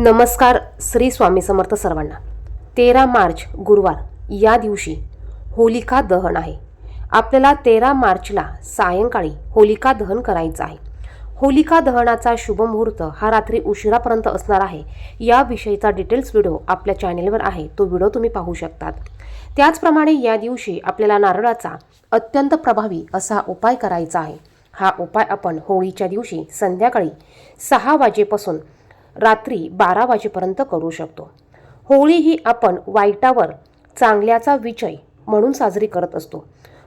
नमस्कार श्री स्वामी समर्थ सर्वांना. तेरा मार्च गुरुवार या दिवशी होलिका दहन आहे. आपल्याला तेरा मार्चला सायंकाळी होलिका दहन करायचं आहे. होलिका दहनाचा शुभ मुहूर्त हा रात्री उशिरापर्यंत असणार आहे. याविषयीचा डिटेल्स व्हिडिओ आपल्या चॅनेलवर आहे. तो व्हिडिओ तुम्ही पाहू शकतात. त्याचप्रमाणे या दिवशी आपल्याला नारळाचा अत्यंत प्रभावी असा उपाय करायचा आहे. हा उपाय आपण होळीच्या दिवशी संध्याकाळी सहा वाजेपासून रात्री बारा वाजेपर्यंत करू शकतो. होळी ही आपण वाईटावर चांगल्याचा विजय म्हणून साजरी करत असतो.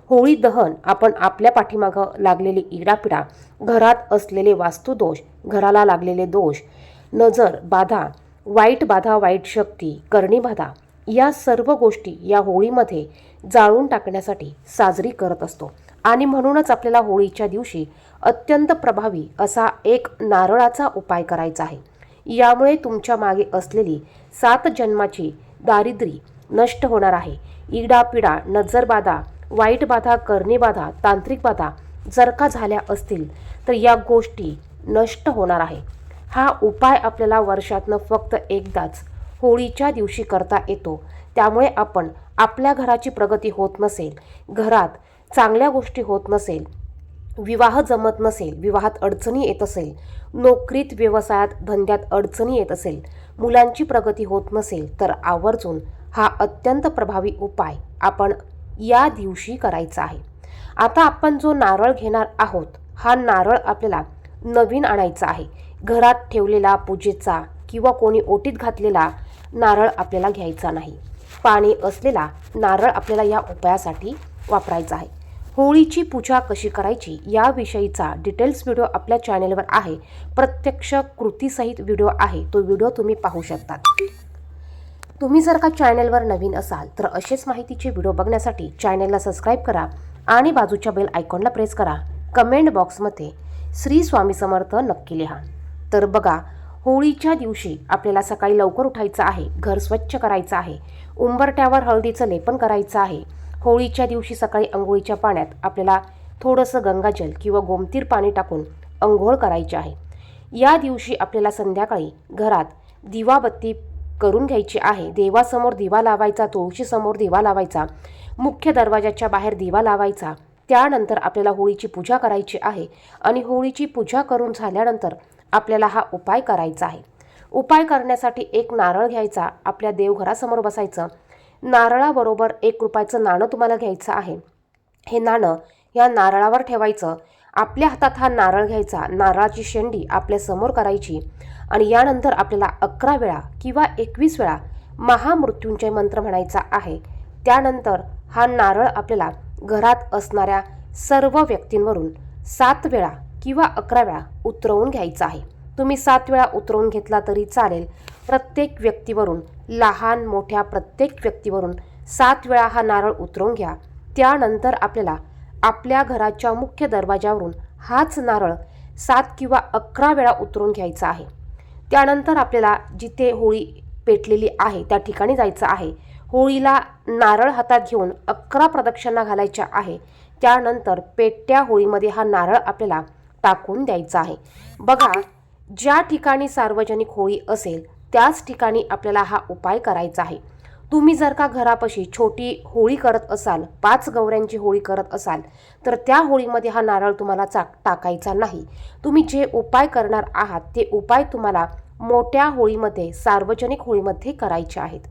होळी दहन आपण आपल्या पाठीमागं लागलेली इडापिडा घरात असलेले वास्तुदोष घराला लागलेले दोष नजर बाधा वाईट बाधा वाईट शक्ती करणी बाधा या सर्व गोष्टी या होळीमध्ये जाळून टाकण्यासाठी साजरी करत असतो. आणि म्हणूनच आपल्याला होळीच्या दिवशी अत्यंत प्रभावी असा एक नारळाचा उपाय करायचा आहे. यामुळे तुमच्या मागे असलेली सात जन्माची दारिद्री नष्ट होणार आहे. इडापिडा नजरबाधा वाईट बाधा करणेबाधा तांत्रिक बाधा जर का झाल्या असतील तर या गोष्टी नष्ट होणार आहे. हा उपाय आपल्याला वर्षातनं फक्त एकदाच होळीच्या दिवशी करता येतो. त्यामुळे आपण आपल्या घराची प्रगती होत नसेल घरात चांगल्या गोष्टी होत नसेल विवाह जमत नसेल विवाहात अडचणी येत असेल नोकरीत व्यवसायात धंद्यात अडचणी येत असेल मुलांची प्रगती होत नसेल तर आवर्जून हा अत्यंत प्रभावी उपाय आपण या दिवशी करायचा आहे. आता आपण जो नारळ घेणार आहोत हा नारळ आपल्याला नवीन आणायचा आहे. घरात ठेवलेला पूजेचा किंवा कोणी ओटीत घातलेला नारळ आपल्याला घ्यायचा नाही. पाणी असलेला नारळ आपल्याला या उपायासाठी वापरायचा आहे. होळीची पूजा कशी करायची याविषयीचा डिटेल्स व्हिडिओ आपल्या चॅनेलवर आहे. प्रत्यक्ष कृतीसहित व्हिडिओ आहे. तो व्हिडिओ तुम्ही पाहू शकता. तुम्ही जर का चॅनेलवर नवीन असाल तर असेच माहितीचे व्हिडिओ बघण्यासाठी चॅनेलला सबस्क्राईब करा आणि बाजूच्या बेल आयकॉनला प्रेस करा. कमेंट बॉक्समध्ये श्री स्वामी समर्थ नक्की लिहा. तर बघा होळीच्या दिवशी आपल्याला सकाळी लवकर उठायचं आहे घर स्वच्छ करायचं आहे. उंबरट्यावर हळदीचं लेपन करायचं आहे. होळीच्या दिवशी सकाळी अंघोळीच्या पाण्यात आपल्याला थोडंसं गंगाजल किंवा गोमतीर पाणी टाकून अंघोळ करायची आहे. या दिवशी आपल्याला संध्याकाळी घरात दिवाबत्ती करून घ्यायची आहे. देवासमोर दिवा लावायचा तुळशीसमोर दिवा लावायचा मुख्य दरवाजाच्या बाहेर दिवा लावायचा त्यानंतर आपल्याला होळीची पूजा करायची आहे आणि होळीची पूजा करून झाल्यानंतर आपल्याला हा उपाय करायचा आहे. उपाय करण्यासाठी एक नारळ घ्यायचा आपल्या देवघरासमोर बसायचं नारळाबरोबर एक रुपयाचं नाणं तुम्हाला घ्यायचं आहे. हे नाणं या नारळावर ठेवायचं. आपल्या हातात हा नारळ घ्यायचा. नारळाची शेंडी आपल्यासमोर करायची. आणि यानंतर आपल्याला अकरा वेळा किंवा एकवीस वेळा महामृत्युंजय मंत्र म्हणायचा आहे. त्यानंतर हा नारळ आपल्याला घरात असणाऱ्या सर्व व्यक्तींवरून सात वेळा किंवा अकरा वेळा उतरवून घ्यायचा आहे. तुम्ही सात वेळा उतरवून घेतला तरी चालेल. प्रत्येक व्यक्तीवरून लहान मोठ्या प्रत्येक व्यक्तीवरून सात वेळा हा नारळ उतरवून घ्या. त्यानंतर आपल्याला आपल्या घराच्या मुख्य दरवाजावरून हाच नारळ सात किंवा अकरा वेळा उतरून घ्यायचा आहे. त्यानंतर आपल्याला जिथे होळी पेटलेली आहे त्या ठिकाणी जायचं आहे. होळीला नारळ हातात घेऊन अकरा प्रदक्षिणा घालायच्या आहे. त्यानंतर पेटत्या होळीमध्ये हा नारळ आपल्याला टाकून द्यायचा आहे. बघा ज्या ठिकाणी सार्वजनिक होळी असेल त्याच ठिकाणी आपल्याला हा उपाय करायचा आहे. तुम्ही जर का घरापाशी छोटी होळी करत असाल पाच गवऱ्यांची होळी करत असाल तर त्या होळीमध्ये हा नारळ तुम्हाला चा टाकायचा नाही. तुम्ही जे उपाय करणार आहात ते उपाय तुम्हाला मोठ्या होळीमध्ये सार्वजनिक होळीमध्ये करायचे आहेत.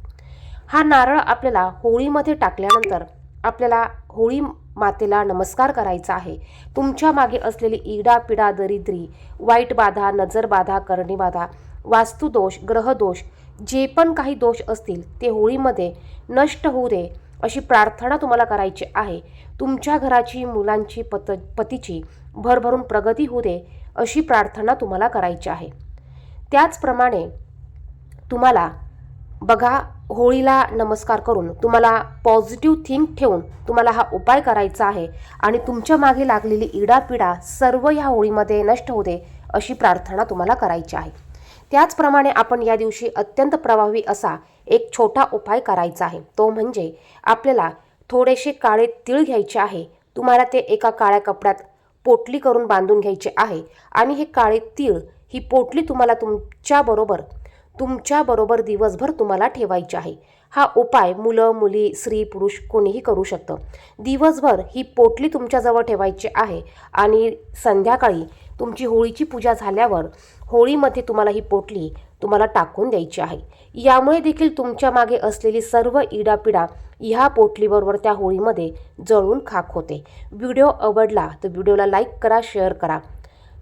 हा नारळ आपल्याला होळीमध्ये टाकल्यानंतर आपल्याला होळी मातेला नमस्कार करायचा आहे. तुमच्या मागे असलेली इडा पिडा दरिद्री वाईट बाधा नजर बाधा करणी बाधा वास्तुदोष ग्रहदोष जे पण काही दोष असतील ते होळीमध्ये नष्ट होऊ दे अशी प्रार्थना तुम्हाला करायची आहे. तुमच्या घराची मुलांची पत पतीची भरभरून प्रगती होऊ दे अशी प्रार्थना तुम्हाला करायची आहे. त्याचप्रमाणे तुम्हाला बघा होळीला नमस्कार करून तुम्हाला पॉझिटिव्ह थिंक ठेवून तुम्हाला हा उपाय करायचा आहे आणि तुमच्या मागे लागलेली इडापिडा सर्व ह्या होळीमध्ये नष्ट होते अशी प्रार्थना तुम्हाला करायची आहे. त्याचप्रमाणे आपण या दिवशी अत्यंत प्रभावी असा एक छोटा उपाय करायचा आहे. तो म्हणजे आपल्याला थोडेसे काळे तीळ घ्यायचे आहे. तुम्हाला ते एका काळ्या कपड्यात पोटली करून बांधून घ्यायचे आहे आणि हे काळे तीळ ही पोटली तुम्हाला तुमच्याबरोबर तुमच्याबरोबर दिवसभर तुम्हाला ठेवायची आहे. हा उपाय मुलं मुली स्त्री पुरुष कोणीही करू शकतं. दिवसभर ही पोटली तुमच्याजवळ ठेवायची आहे आणि संध्याकाळी तुमची होळीची पूजा झाल्यावर होळीमध्ये तुम्हाला ही पोटली तुम्हाला टाकून द्यायची आहे. यामुळे देखील तुमच्या मागे असलेली सर्व इडापिडा ह्या पोटलीबरोबर त्या होळीमध्ये जळून खाक होते. व्हिडिओ आवडला तर व्हिडिओला लाईक करा शेअर करा.